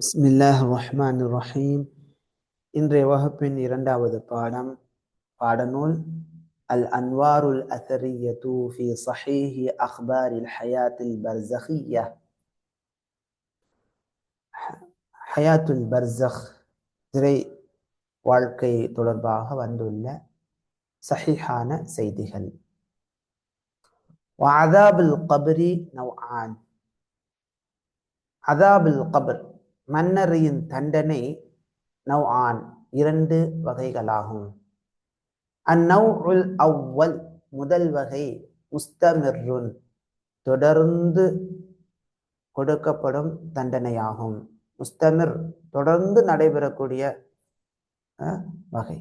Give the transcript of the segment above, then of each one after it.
பிஸ்மில்லாஹ் ரஹ்மான் ரஹீம் இன்றைய வகுப்பின் இரண்டாவது பாடம் பாடநூல் அல் அன்வாருல் அசரியத்து ஃபி சஹீஹி அக்பாரில் ஹயாத்தில் பர்சஹியா ஹயாத்துல் பர்சஹ் திரை வாழ்க்கை தொடர்பாக வந்துள்ள சஹிஹான செய்திகள் வஅதாபுல் கபரி நவ்ஆன் அதாபுல் கபர் மன்னரியின் தண்டனை நவ் ஆன் இரண்டு வகைகளாகும். அந்நவ் அவ்வல் முதல் வகை முஸ்தமிர்ருன் தொடர்ந்து கொடுக்கப்படும் தண்டனையாகும். முஸ்தமிர் தொடர்ந்து நடைபெறக்கூடிய வகை.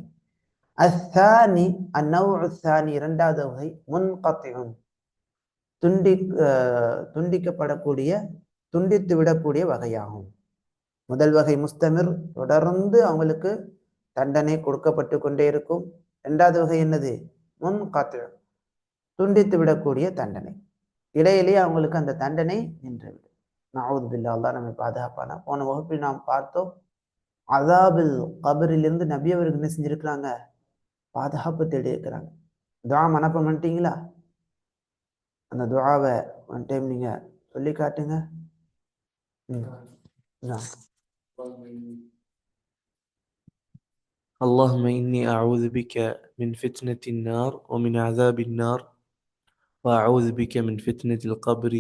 அத்தானி அந்நவ் அத்தானி இரண்டாவது வகை முன்கத்தியும் துண்டி துண்டிக்கப்படக்கூடிய துண்டித்து விடக்கூடிய வகையாகும். முதல் வகை முஸ்தமிர் தொடர்ந்து அவங்களுக்கு தண்டனை கொடுக்கப்பட்டு கொண்டே இருக்கும். இரண்டாவது வகை என்னது? முன் காத்து துண்டித்து விடக்கூடிய தண்டனை. இடையிலேயே அவங்களுக்கு அந்த தண்டனை நின்றுவிடும். நாவூது பில்லா தான் நம்மை பாதுகாப்பான? போன வகுப்பில் நாம் பார்த்தோம் அதாபில் கபரிலிருந்து நபி அவருக்கு என்ன செஞ்சிருக்கிறாங்க? பாதுகாப்பு தேடி இருக்கிறாங்க. துவா மனப்பம் பண்ணிட்டீங்களா? அந்த துவாவை ஒன் டைம் நீங்க சொல்லி காட்டுங்க. اللهم إني أعوذ بك من فتنة النار ومن عذاب النار وأعوذ بك من فتنة القبر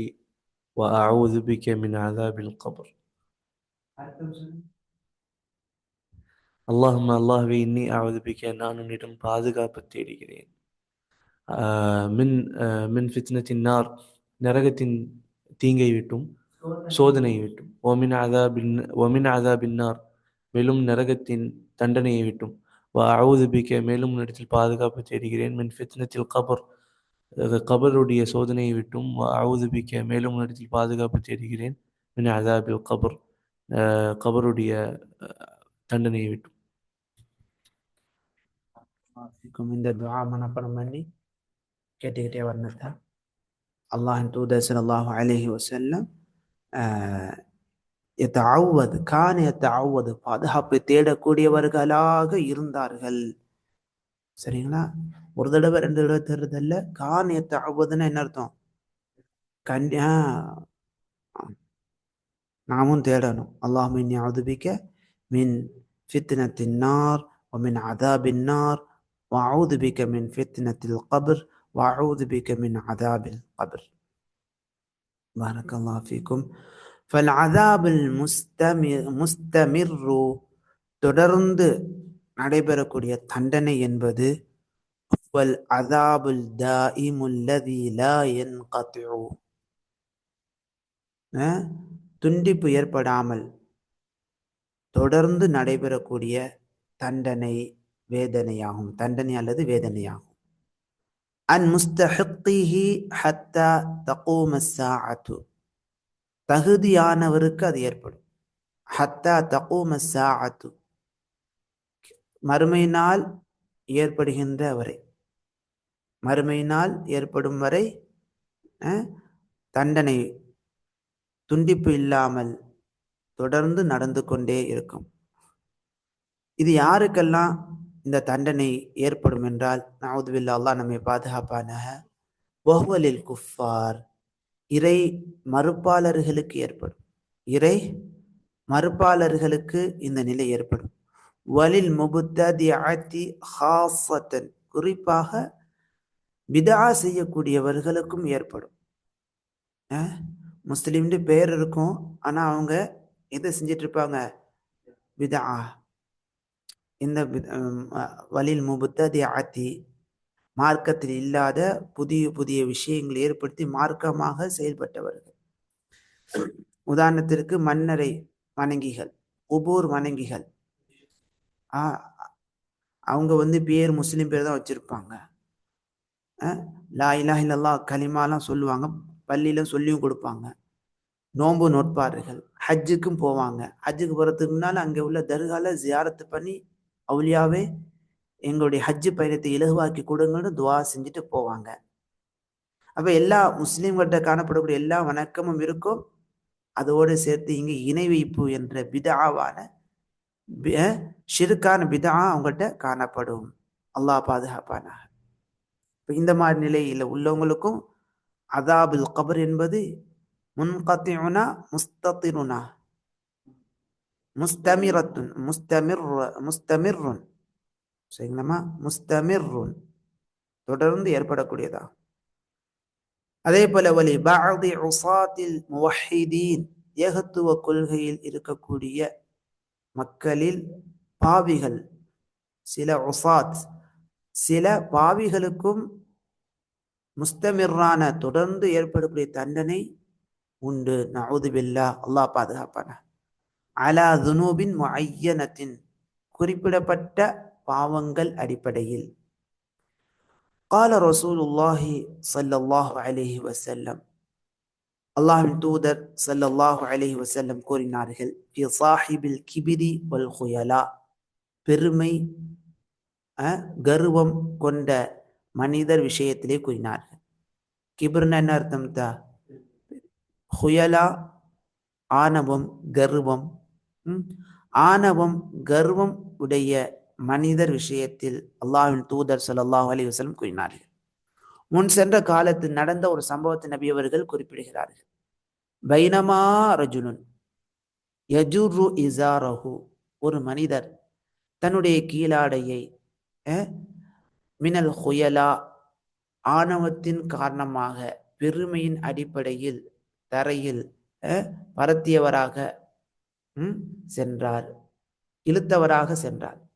وأعوذ بك من عذاب القبر اللهم الله إني أعوذ بك நான் உன்னிடம் பாதுகாப்பு தேடுகிறேன் மின் மின் ஃபித்னத்தின் நார் நரகத்தின் தீங்கை விட்டும் சோதனையை விட்டும். ஒமின் அதாபின் ஒமின் அதாபின்னார் மேலும் நரகத்தின் தண்டனையை விட்டும். அவுது பிக்க மேலும் இடத்தில் பாதுகாப்பு தேடுகிறேன். மின் ஃபித்னத்தில் கபர் கபருடைய சோதனையை விட்டும். அவுது பிக்க மேலும் இடத்தில் பாதுகாப்பு தேடுகிறேன். மின் அதாபில் கபர் கபருடைய தண்டனையை விட்டும். இந்த துவா மனப்பணம் பண்ணி கேட்டுக்கிட்டே வரணுதா அல்லாஹின் தூதர் சல்லாஹூ அலஹி வசல்லம் எத்தாவது கான எத்தாவது பாதுகாப்பு தேடக்கூடியவர்களாக இருந்தார்கள். சரிங்களா? ஒரு தடவை ரெண்டு தடவை தேடுறதில்ல. கான் எத்தாவதுன்னா என்ன அர்த்தம்? கன்யா நாமும் தேடணும். அல்லாஹ் மின் யாதுபிக்க மின் ஃபித்னத்தின் நார் மின் அதாபின் நார் வாவுதுபிக்க மின் ஃபித்னத்தில் கபிர் வாவுதுபிக்க மின் அதாபில் கபிர். بارك الله فيكم فالعذاب المستمر مستمر தொடர்ந்து நடைபெறக்கூடிய தண்டனை என்பது வல் அதாபுல் தாயிமுல்லதி லா யன்கத்உ துண்டிப்பு ஏற்படாமல் தொடர்ந்து நடைபெறக்கூடிய தண்டனை வேதனையாகும் தண்டனை அல்லது வேதனையாகும் அன் முஸ்தஹிஹி ஹத்தா தகூம சாஅத்து தகுதியானவருக்கு அது ஏற்படும். ஹத்தா தகூம சாஅத்து மறுமை ஏற்படுகின்ற வரை. மறுமையினால் ஏற்படும் வரை தண்டனை துண்டிப்பு இல்லாமல் தொடர்ந்து நடந்து கொண்டே இருக்கும். இது யாருக்கெல்லாம் இந்த தண்டனை ஏற்படும் என்றால் நவுதுபில்லா அல்லாஹ் நம்மை பாதுகாப்பான வஹுவலில் குஃபார். இறை மறுப்பாளர்களுக்கு ஏற்படும். இறை மறுப்பாளர்களுக்கு இந்த நிலை ஏற்படும். வலில் முபுத்தி ஹாசத்தன் குறிப்பாக விதா செய்யக்கூடியவர்களுக்கும் ஏற்படும். முஸ்லீம்னு பேர் இருக்கும். ஆனால் அவங்க எதை செஞ்சிட்டு இருப்பாங்க பிதா இந்த வலில் முபுத்ததி ஆத்தி மார்க்கத்தில் இல்லாத புதிய புதிய விஷயங்களை ஏற்படுத்தி மார்க்கமாக செயல்பட்டவர்கள். உதாரணத்திற்கு மன்னரை வணங்கிகள் உபூர் வணங்கிகள். அவங்க வந்து பேர் முஸ்லீம் பேர் தான் வச்சிருப்பாங்க. லா இலா இல்லல்லா களிமாலாம் சொல்லுவாங்க பள்ளியில சொல்லியும் கொடுப்பாங்க. நோன்பு நோட்பார்கள் ஹஜ்ஜுக்கும் போவாங்க. ஹஜ்ஜுக்கு போகிறதுக்கு முன்னால் அங்கே உள்ள தர்கால ஜியாரத்து பண்ணி அவுலியாவே எங்களுடைய ஹஜ்ஜு பயணத்தை இலகுவாக்கி கொடுங்கன்னு துவா செஞ்சுட்டு போவாங்க. அப்போ எல்லா முஸ்லீம்கிட்ட காணப்படக்கூடிய எல்லா வணக்கமும் இருக்கும். அதோடு சேர்த்து இங்கே இணை வைப்பு என்ற பிதாவான ஷிருக்கான பிதா அவங்கள்ட்ட காணப்படும். அல்லாஹ் பாதுகாப்பானாக. இப்போ இந்த மாதிரி நிலையில் உள்ளவங்களுக்கும் அதாபுல் கபர் என்பது முன்கத்தியுனா முஸ்தத்தினுனா مستمرة مستمر مستمر. சரிங்களாமா முஸ்தமிர்ருன் தொடர்ந்து ஏற்படக்கூடியதா? அதே போல வலி பாதி உசாத்தில் முவஹிதீன். ஏகத்துவ கொள்கையில் இருக்கக்கூடிய மக்களில் பாவிகள் சில உசாத் சில பாவிகளுக்கும் முஸ்தமிர்ரான தொடர்ந்து ஏற்படக்கூடிய தண்டனை உண்டு. நவுதுபில்லா அல்லாஹ் பாதுகாப்பான அலா துனூபின் முஐயனத்தின் குறிப்பிடப்பட்ட பாவங்கள் அடிப்படையில். கால ரசூலுல்லாஹி சல்லல்லாஹு அலிஹி வசல்லம் அல்லாஹின் தூதர் சல்லல்லாஹு அலிஹி வசல்லம் கூறினார்கள் சாஹிபில் கிபிரி வல் ஹுயலா பெருமை கர்வம் கொண்ட மனிதர் விஷயத்திலே கூறினார்கள். கிபிர்னா என்ன அர்த்தம் தா ஹுயலா ஆணவம் கர்வம் ஆணவம் கர்வம் உடைய மனிதர் விஷயத்தில் அல்லாஹின் தூதர் சல்லாஹ் அலி வசலம் கூறினார்கள். முன் சென்ற காலத்தில் நடந்த ஒரு சம்பவத்தை நபி அவர்கள் குறிப்பிடுகிறார்கள். பைனமா ரஜுலுன் யஜுரு இசாரஹு ஒரு மனிதர் தன்னுடைய கீழாடையை மினல் ஹுயலா ஆணவத்தின் காரணமாக பெருமையின் அடிப்படையில் தரையில் பரத்தியவராக சென்றார். இழுத்தவராக சென்றார்.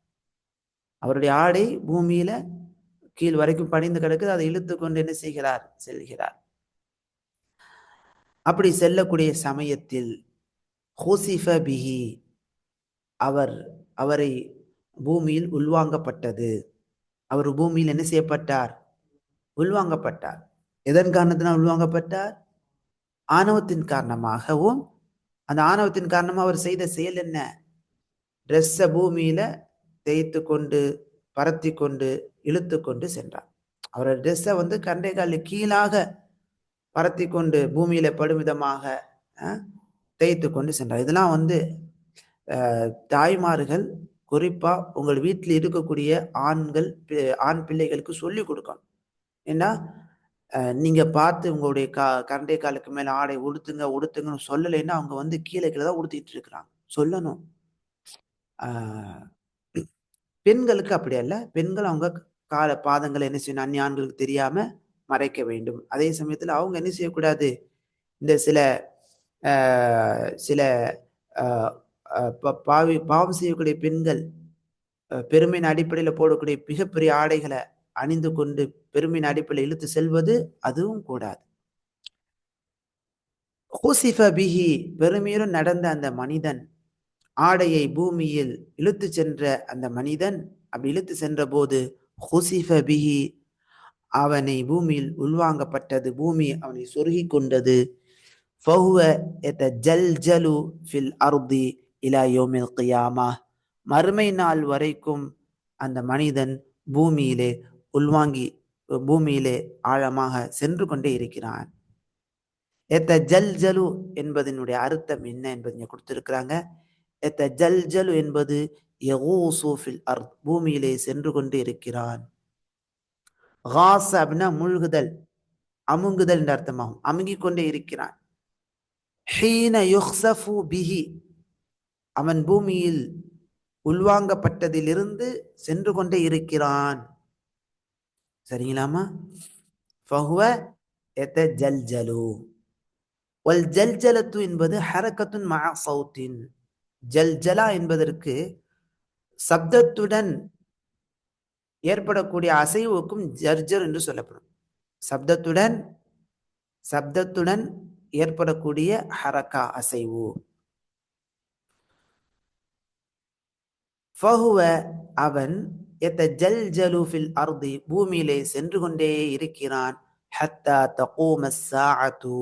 அவருடைய ஆடை பூமியில கீழ் வரைக்கும் பணிந்து கிடக்குது. அதை இழுத்து கொண்டு என்ன செய்கிறார்? செல்கிறார். அப்படி செல்லக்கூடிய சமயத்தில் ஹூசிஃப பிஹி அவர் அவரை பூமியில் உள்வாங்கப்பட்டது. அவர் பூமியில் என்ன செய்யப்பட்டார்? உள்வாங்கப்பட்டார். எதன் காரணத்தினால் உள்வாங்கப்பட்டார்? ஆணவத்தின் காரணமாகவும் அந்த ஆணவத்தின் காரணமாக அவர் செய்த செயல் என்ன? ட்ரெஸ்ஸை பூமியில தேய்த்து கொண்டு பரத்தி கொண்டு இழுத்து கொண்டு சென்றார். அவரோட ட்ரெஸ்ஸை வந்து கண்டை கீழாக பரத்தி கொண்டு பூமியில படும் விதமாக தேய்த்து கொண்டு சென்றார். இதெல்லாம் வந்து தாய்மார்கள் குறிப்பாக உங்கள் வீட்டில் இருக்கக்கூடிய ஆண்கள் ஆண் பிள்ளைகளுக்கு சொல்லி கொடுக்கணும். ஏன்னா நீங்கள் பார்த்து உங்களுடைய கா கரண்டை காலுக்கு மேலே ஆடை உடுத்துங்க உடுத்துங்கன்னு சொல்லலைன்னா அவங்க வந்து கீழே கீழே தான் உடுத்திட்டு இருக்கிறாங்க. சொல்லணும். பெண்களுக்கு அப்படி அல்ல. பெண்கள் அவங்க கால பாதங்களை என்ன செய்யணும்? அந்நியான்களுக்கு தெரியாமல் மறைக்க வேண்டும். அதே சமயத்தில் அவங்க என்ன செய்யக்கூடாது? இந்த சில சில பாவி பாவம் செய்யக்கூடிய பெண்கள் பெருமையின் அடிப்படையில் போடக்கூடிய மிகப்பெரிய ஆடைகளை அணிந்து கொண்டு பெருமையின் அடிப்பில் இழுத்து செல்வது அதுவும் கூடாது. ஹூசிஃப பிஹி பெருமையுடன் நடந்த அந்த மனிதன் ஆடையை பூமியில் இழுத்து சென்ற அந்த மனிதன் அப்படி இழுத்து சென்ற போது ஹுசிஃப பிஹி அவனை பூமியில் உள்வாங்கப்பட்டது பூமி அவனை சொருகி கொண்டது. ஃபஹுவ ஜல்ஜலு ஃபில் அருதி இலா யோமில் கியாமா. மறுமை நாள் வரைக்கும் அந்த மனிதன் பூமியிலே உள்வாங்கி பூமியிலே ஆழமாக சென்று கொண்டே இருக்கிறான். எத்த ஜல் ஜலு என்பதனுடைய அர்த்தம் என்ன என்பதை கொடுத்திருக்கிறாங்க. எத்த ஜல் ஜலு என்பது அர்த் பூமியிலே சென்று கொண்டு இருக்கிறான். ஹாஸ் அப்படின்னா முழுகுதல் அமுங்குதல் என்ற அர்த்தமாகும். அமுங்கிக் கொண்டே இருக்கிறான். ஹீன யுக்ஸஃபு பிஹி அவன் பூமியில் உள்வாங்கப்பட்டதிலிருந்து சென்று கொண்டே இருக்கிறான். சரிங்களாமா ஃபஹுவ எத்த ஜல்ஜலு ஜல் ஜல்ஜலத்து என்பது ஹரக்கத்துன் மா சவுத்தின். ஜல்ஜலா என்பதற்கு சப்தத்துடன் ஏற்படக்கூடிய அசைவுக்கும் ஜர்ஜர் என்று சொல்லப்படும். சப்தத்துடன் சப்தத்துடன் ஏற்படக்கூடிய ஹரக்கா அசைவு. ஃபஹுவ அவன் எத்த ஜல் ஜலூஃபில் அர்தி பூமியிலே சென்று கொண்டே இருக்கிறான். ஹத்தா தகோம சாஅத்து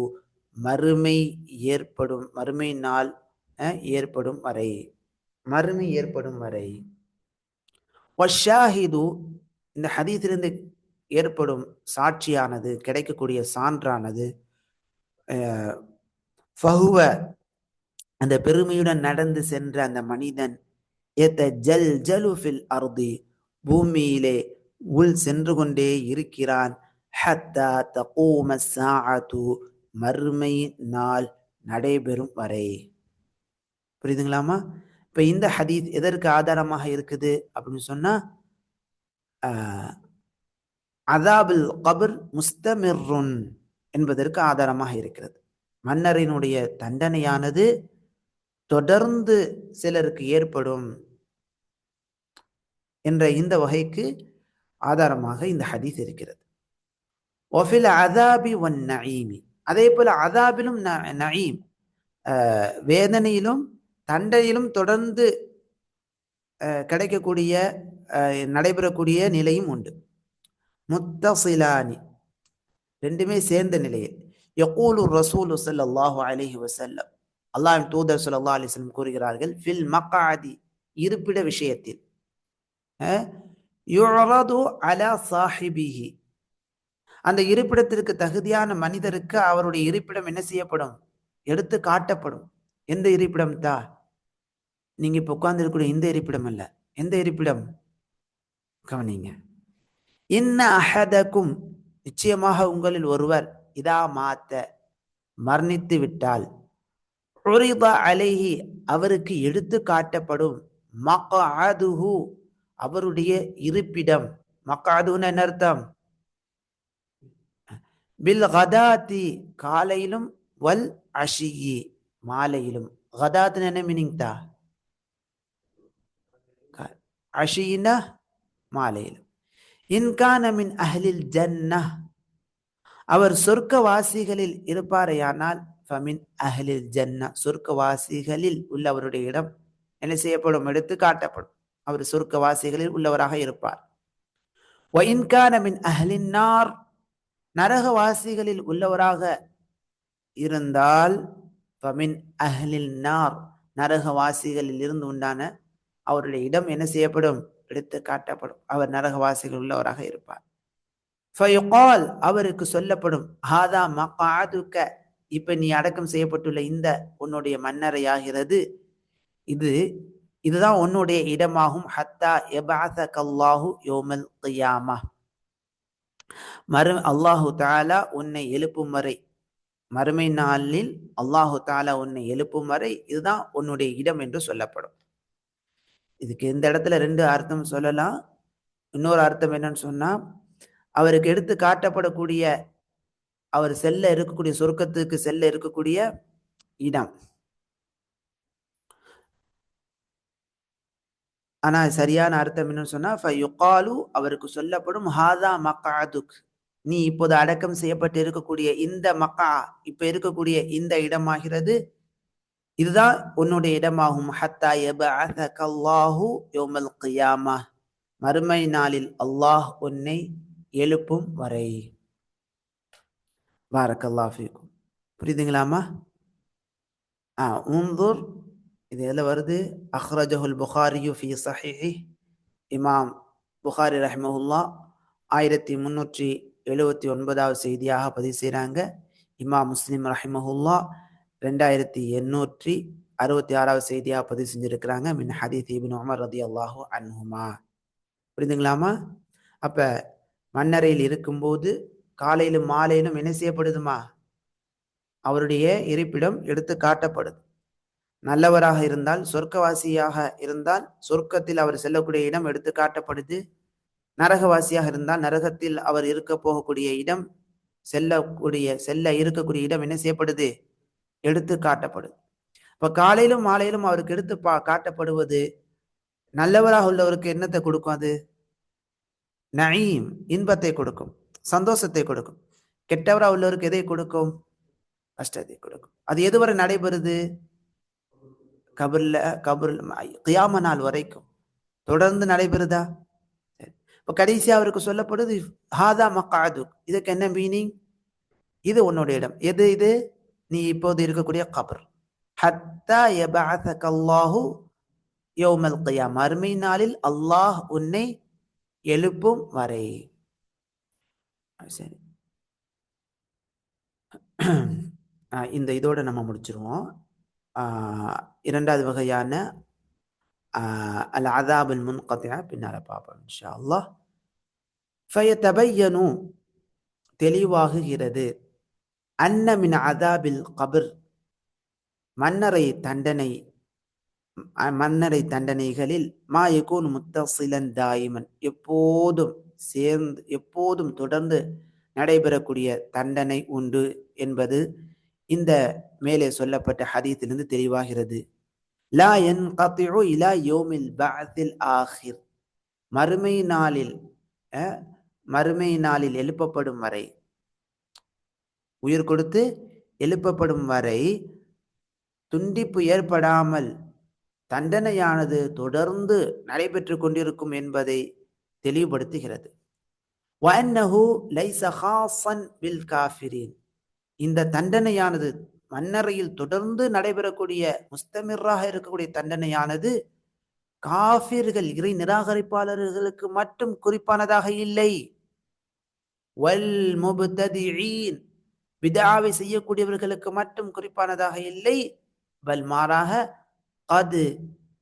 மறுமை ஏற்படும் மறுமை நாள் ஏற்படும் வரை. மறுமை ஏற்படும் வரை. வஷாஹிது இந்த ஹதீஸிலிருந்து ஏற்படும் சாட்சியானது கிடைக்கக்கூடிய சான்றானது ஃபஹுவ அந்த பெருமையுடன் நடந்து சென்ற அந்த மனிதன் எத்த ஜல் ஜலுஃபில் அருதி பூமியிலே உள் சென்று கொண்டே இருக்கிறான். ஹத்தா தகூம சாஅத்து மறுமை நாள் நடைபெறும் வரை. புரியுதுங்களாமா இப்ப இந்த ஹதீஸ் எதற்கு ஆதாரமாக இருக்குது அப்படின்னு சொன்னா அதாபில் அதாபுல் கபர் முஸ்தமிர்ருன் என்பதற்கு ஆதாரமாக இருக்கிறது. மன்னரினுடைய தண்டனையானது தொடர்ந்து சிலருக்கு ஏற்படும். என்ற இந்த வகைக்கு ஆதாரமாக இந்த ஹதீஸ் இருக்கிறது. ஒஃபில் அதாபி ஒன் நயீமி. அதே போல அதாபிலும் ந- நயீம். வேதனையிலும் தண்டையிலும் தொடர்ந்து கிடைக்கக்கூடிய நடைபெறக்கூடிய நிலையும் உண்டு. முத்தசிலானி. ரெண்டுமே சேர்ந்த நிலையில். யகூலு ரசூலு ஸல்லல்லாஹு அலிஹி வசல்லம் அல்லாஹின் தூதர் ஸல்லல்லாஹு அலிஸ்லம் கூறுகிறார்கள் ஃபில் மக்காதி இருப்பிட விஷயத்தில். யுரது அலா சாஹிபிஹி. அந்த இருப்பிடத்திற்கு தகுதியான மனிதருக்கு அவருடைய இருப்பிடம் என்ன செய்யப்படும்? எடுத்து காட்டப்படும். எந்த இருப்பிடம் தா? நீங்க இப்ப உட்கார்ந்துருக்கூடிய இந்த இருப்பிடம் அல்ல. எந்த இருப்பிடம்? கவனிங்க. இன்ன அஹதக்கும் நிச்சயமாக உங்களில் ஒருவர் இதா மாத்த மரணித்து விட்டால் அலைஹி அவருக்கு எடுத்து காட்டப்படும் மக்அதுஹு அவருடைய இருப்பிடம். மக்காதுன்னு என்ன அர்த்தம்? பில் கதாத்தி காலையிலும் வல் அஷியி மாலையிலும். கதாத்துன்னு என்ன மீனிங் தா? க- அஷியினா மாலையிலும். இன்கான மின் அஹ்லில் ஜன்னா அவர் சொர்க்கவாசிகளில் இருப்பாரையானால் ஃபமின் அஹ்லில் ஜன்னா சொர்க்கவாசிகளில் உள்ளவருடைய இடம் என்ன செய்யப்படும்? எடுத்து காட்டப்படும் அவர் சுருக்கவாசிகளில் உள்ளவராக இருப்பார். வயின்கான மின் அஹ்லின் நரகவாசிகளில் உள்ளவராக இருந்தால் ஃபமின் அஹ்லில் நார் நரகவாசிகளில் இருந்து உண்டான அவருடைய இடம் என்ன செய்யப்படும்? எடுத்து காட்டப்படும். அவர் நரகவாசிகள் உள்ளவராக இருப்பார். ஃபயுகால் அவருக்கு சொல்லப்படும் ஹாதா மகாதுக்க இப்ப நீ அடக்கம் செய்யப்பட்டுள்ள இந்த உன்னுடைய மன்னரையாகிறது. இது இதுதான் உன்னுடைய இடமாகும். ஹத்தா எபாத கல்லாஹு யோமல் கியாமா. மறு அல்லாஹு தாலா உன்னை எழுப்பும் வரை மறுமை நாளில் அல்லாஹு தாலா உன்னை எழுப்பும் வரை இதுதான் உன்னுடைய இடம் என்று சொல்லப்படும். இதுக்கு இந்த இடத்துல ரெண்டு அர்த்தம் சொல்லலாம். இன்னொரு அர்த்தம் என்னன்னு சொன்னா அவருக்கு எடுத்து காட்டப்படக்கூடிய அவர் செல்ல இருக்கக்கூடிய சொர்க்கத்துக்கு செல்ல இருக்கக்கூடிய இடம். ஆனா சரியான அர்த்தம் என்னன்னு சொன்னா ஃபயுகாலு அவருக்கு சொல்லப்படும் ஹாதா மக்காதுக் நீ இப்போது அடக்கம் செய்யப்பட்டு இருக்கக்கூடிய இந்த மக்கா இப்ப இருக்கக்கூடிய இந்த இடமாகிறது. இதுதான் உன்னுடைய இடமாகும். ஹத்தா எப அல்லாஹு யோமல் கியாமா. மறுமை நாளில் அல்லாஹ் உன்னை எழுப்பும் வரை. பாரக்கல்லாஃபிக்கும் புரியுதுங்களாமா ஆ உந்தூர் இது எதில் வருது? அஹ்ரஜஹுல் புகாரியு ஃபி சஹிஹி இமாம் புகாரி ரஹ்மஹுல்லா ஆயிரத்தி முன்னூற்றி எழுபத்தி ஒன்பதாவது செய்தியாக பதிவு செய்கிறாங்க இமாம் முஸ்லீம் ரஹிமஹுல்லா ரெண்டாயிரத்தி எண்ணூற்றி அறுபத்தி ஆறாவது செய்தியாக பதிவு செஞ்சுருக்கிறாங்க. மின் ஹதீத் இபின் உமர் ரதி அல்லாஹு அன்ஹுமா. புரிந்துங்களாமா? அப்போ மன்னரையில் இருக்கும்போது காலையிலும் மாலையிலும் என்ன செய்யப்படுதுமா? அவருடைய இருப்பிடம் எடுத்து காட்டப்படுது. நல்லவராக இருந்தால் சொர்க்கவாசியாக இருந்தால் சொர்க்கத்தில் அவர் செல்லக்கூடிய இடம் எடுத்து காட்டப்படுது. நரகவாசியாக இருந்தால் நரகத்தில் அவர் இருக்க போகக்கூடிய இடம் செல்லக்கூடிய செல்ல இருக்கக்கூடிய இடம் என்ன செய்யப்படுது? எடுத்து காட்டப்படுது. இப்போ காலையிலும் மாலையிலும் அவருக்கு எடுத்து பா காட்டப்படுவது நல்லவராக உள்ளவருக்கு என்னத்தை கொடுக்கும் அது? நயீம் இன்பத்தை கொடுக்கும் சந்தோஷத்தை கொடுக்கும். கெட்டவராக உள்ளவருக்கு எதை கொடுக்கும்? கஷ்டத்தை கொடுக்கும். அது எதுவரை நடைபெறுது? கபர்ல கபர் கியாம நாள் வரைக்கும். தொடர்ந்து நடைபெறுதா? சரி. இப்ப கடைசியா அவருக்கு சொல்லப்படுது ஹாதா மக்காது இதுக்கு என்ன மீனிங் இது உன்னோட இடம். எது இது? நீ இப்போது இருக்கக்கூடிய கபர். ஹத்தா யபஅஸக யோமல் யௌமல் கியாம். மறுமை நாளில் அல்லாஹ் உன்னை எழுப்பும் வரை. சரி. இந்த இதோட நம்ம முடிச்சிருவோம். இரண்டாவது வகையான ஆஹ், அல் அதாபுல் முன்கத்தியா பின்னால் பார்ப்போம் இன்ஷா அல்லாஹ். ஃபயதபையனு தெளிவாகுகிறது. அன்னமின் அதாபில் கபிர் மன்னரை தண்டனை மன்னரை தண்டனைகளில் மா எகோன் முத்தசிலன் தாயிமன். எப்போதும் சேர்ந்து எப்போதும் தொடர்ந்து நடைபெறக்கூடிய தண்டனை உண்டு என்பது இந்த மேலே சொல்லப்பட்ட ஹதீத்திலிருந்து தெளிவாகிறது. லா என் கத்தியோ யோமில் ஆஹிர். மறுமை நாளில் மறுமை நாளில் எழுப்பப்படும் வரை உயிர் கொடுத்து எழுப்பப்படும் வரை துண்டிப்பு ஏற்படாமல் தண்டனையானது தொடர்ந்து நடைபெற்று கொண்டிருக்கும் என்பதை தெளிவுபடுத்துகிறது. வன்னஹு லைசஹாசன் பில் காஃபிரின். இந்த தண்டனையானது மன்னரையில் தொடர்ந்து நடைபெறக்கூடிய முஸ்தமிராக இருக்கக்கூடிய தண்டனையானது காஃபிர்கள் இறை நிராகரிப்பாளர்களுக்கு மட்டும் குறிப்பானதாக இல்லை. வல் முப்ததிஈன் விதாவை செய்யக்கூடியவர்களுக்கு மட்டும் குறிப்பானதாக இல்லை. பல் மாறாக அது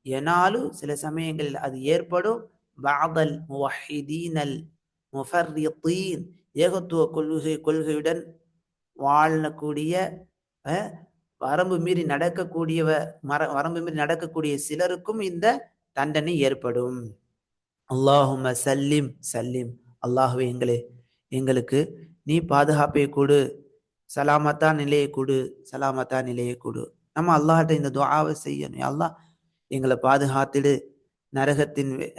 எனாலும் சில சமயங்களில் அது ஏற்படும். பாதல் முவஹிதீனல் முஃபர்ரித்தீன் ஏகத்துவ கொள்கை கொள்கையுடன் வாழக்கூடிய வரம்பு மீறி நடக்கக்கூடியவ மர வரம்பு மீறி நடக்கக்கூடிய சிலருக்கும் இந்த தண்டனை ஏற்படும். அல்லாஹும சல்லிம் சல்லிம். அல்லாஹுவே எங்களே எங்களுக்கு நீ பாதுகாப்பை கொடு சலாமத்தா நிலையை கொடு சலாமத்தா நிலையை கொடு. நம்ம அல்லாஹ்ட்ட இந்த துவாவை செய்யணும். அல்லாஹ் எங்களை பாதுகாத்திடு. நரகத்தின்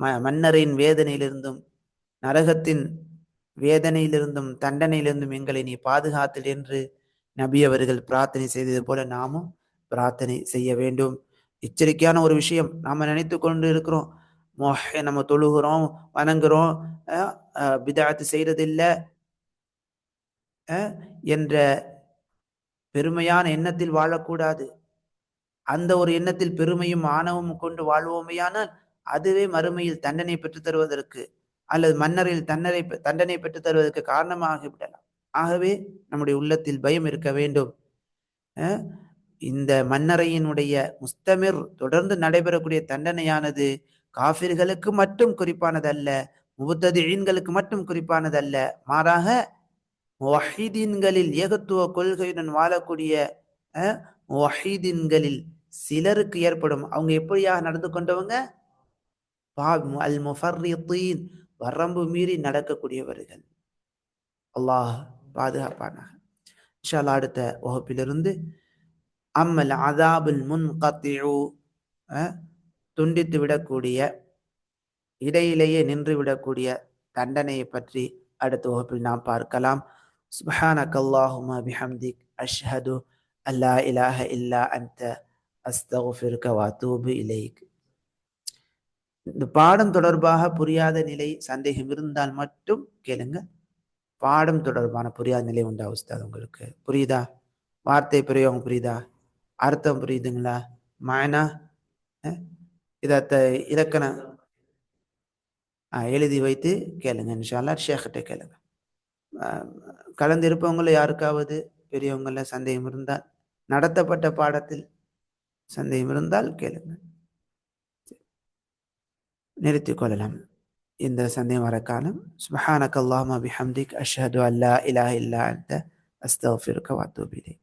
ம- மன்னரின் வேதனையிலிருந்தும் நரகத்தின் வேதனையிலிருந்தும் தண்டனையிலிருந்தும் எங்களை நீ பாதுகாத்தல் என்று நபி அவர்கள் பிரார்த்தனை செய்தது போல நாமும் பிரார்த்தனை செய்ய வேண்டும். எச்சரிக்கையான ஒரு விஷயம். நாம நினைத்து கொண்டு இருக்கிறோம் மோஹை நம்ம தொழுகிறோம் வணங்குறோம் அஹ், அஹ், பிதாத்து செய்யறதில்ல என்ற பெருமையான எண்ணத்தில் வாழக்கூடாது. அந்த ஒரு எண்ணத்தில் பெருமையும் ஆணவமும் கொண்டு வாழ்வோமையானால் அதுவே மறுமையில் தண்டனை பெற்றுத் தருவதற்கு அல்லது மன்னரில் தன்னரை தண்டனை பெற்று தருவதற்கு காரணமாகிவிடலாம் ஆகவே நம்முடைய உள்ளத்தில் பயம் இருக்க வேண்டும். இந்த மன்னரையினுடைய முஸ்தமிர் தொடர்ந்து நடைபெறக்கூடிய தண்டனையானது காஃபிர்களுக்கு மட்டும் குறிப்பானதல்ல முபத்ததீன்களுக்கு மட்டும் குறிப்பானதல்ல. மாறாக வஹீதீன்களில் ஏகத்துவ கொள்கையுடன் வாழக்கூடிய வஹீதீன்களில் சிலருக்கு ஏற்படும். அவங்க எப்படியாக நடந்து கொண்டவங்க? அல் முஃபர்ரித்தீன் வரம்பு மீறி நடக்கக்கூடியவர்கள். அல்லாஹ் பாதுகாப்பானாக. இன்ஷா அடுத்த வகுப்பிலிருந்து அம்மல் அதாபுல் முன் துண்டித்து விடக்கூடிய இடையிலேயே நின்று விடக்கூடிய தண்டனையை பற்றி அடுத்த வகுப்பில் நாம் பார்க்கலாம். سبحانك اللهم بحمدك பிஹம்திக் அஷ்ஹது لا இலாஹ இல்லா அன்த அஸ்தகுஃபிருக்க வஅதூபு இலைக். இந்த பாடம் தொடர்பாக புரியாத நிலை சந்தேகம் இருந்தால் மட்டும் கேளுங்க. பாடம் தொடர்பான புரியாத நிலை உண்டா உஸ்தாத் உங்களுக்கு? புரியுதா? வார்த்தை பிரயோகம் புரியுதா? அர்த்தம் புரியுதுங்களா? மாயனா? இதை இலக்கண எழுதி வைத்து கேளுங்க இன்ஷால்லா ஷேக்கிட்ட கேளுங்க. ஆ, கலந்து இருப்பவங்கள யாருக்காவது பெரியவங்கள சந்தேகம் இருந்தால் நடத்தப்பட்ட பாடத்தில் சந்தேகம் இருந்தால் கேளுங்க. நிறுத்திக் கொள்ளலாம் இந்த சந்தேகம் வர காலம் சுபஹானக அல்லாஹும்ம பிஹம்திக் அஷ்ஹது அல்லா இலாஹ இல்லா அன்த அஸ்தக்ஃபிருக்க வஅத்தூபு இலைக்